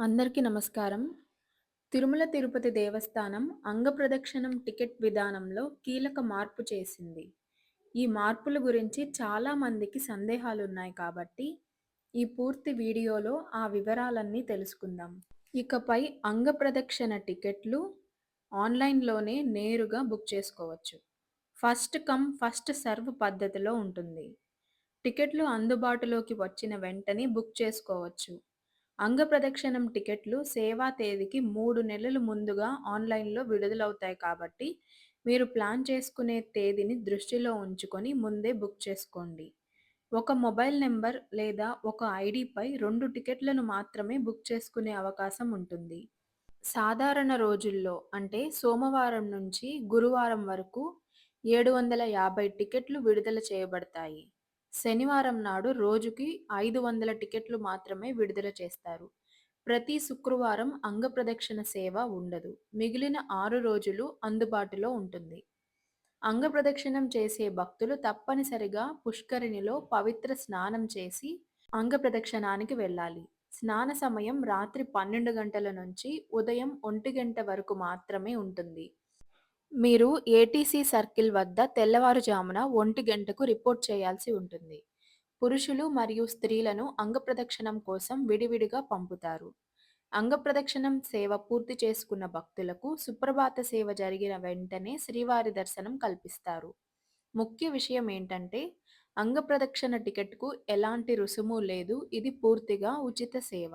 అందరికీ నమస్కారం. తిరుమల తిరుపతి దేవస్థానం అంగప్రదక్షిణం టికెట్ విధానంలో కీలక మార్పు చేసింది. ఈ మార్పుల గురించి చాలా మందికి సందేహాలున్నాయి కాబట్టి, ఈ పూర్తి వీడియోలో ఆ వివరాలన్నీ తెలుసుకుందాం. ఇకపై అంగప్రదక్షిణ టికెట్లు ఆన్‌లైన్‌లోనే నేరుగా బుక్ చేసుకోవచ్చు. ఫస్ట్ కమ్ ఫస్ట్ సర్వ్ పద్ధతిలో ఉంటుంది. టికెట్లు అందుబాటులోకి వచ్చిన వెంటనే బుక్ చేసుకోవచ్చు. అంగప్రదక్షిణం టికెట్లు సేవా తేదీకి మూడు నెలలు ముందుగా ఆన్‌లైన్‌లో విడుదలవుతాయి కాబట్టి, మీరు ప్లాన్ చేసుకునే తేదీని దృష్టిలో ఉంచుకొని ముందే బుక్ చేసుకోండి. ఒక మొబైల్ నెంబర్ లేదా ఒక ఐడిపై రెండు టికెట్లను మాత్రమే బుక్ చేసుకునే అవకాశం ఉంటుంది. సాధారణ రోజుల్లో అంటే సోమవారం నుంచి గురువారం వరకు 750 టికెట్లు విడుదల చేయబడతాయి. శనివారం నాడు రోజుకి 500 టికెట్లు మాత్రమే విడుదల చేస్తారు. ప్రతి శుక్రవారం అంగప్రదక్షిణ సేవ ఉండదు. మిగిలిన ఆరు రోజులు అందుబాటులో ఉంటుంది. అంగప్రదక్షిణం చేసే భక్తులు తప్పనిసరిగా పుష్కరిణిలో పవిత్ర స్నానం చేసి అంగప్రదక్షిణానికి వెళ్ళాలి. స్నాన సమయం రాత్రి 12 గంటల నుంచి ఉదయం ఒంటి గంట వరకు మాత్రమే ఉంటుంది. మీరు ఏటీసీ సర్కిల్ వద్ద తెల్లవారుజామున ఒంటి గంటకు రిపోర్ట్ చేయాల్సి ఉంటుంది. పురుషులు మరియు స్త్రీలను అంగప్రదక్షిణం కోసం విడివిడిగా పంపుతారు. అంగప్రదక్షిణం సేవ పూర్తి చేసుకున్న భక్తులకు సుప్రభాత సేవ జరిగిన వెంటనే శ్రీవారి దర్శనం కల్పిస్తారు. ముఖ్య విషయమేంటంటే అంగప్రదక్షిణ టికెట్‌కు ఎలాంటి రుసుము లేదు. ఇది పూర్తిగా ఉచిత సేవ.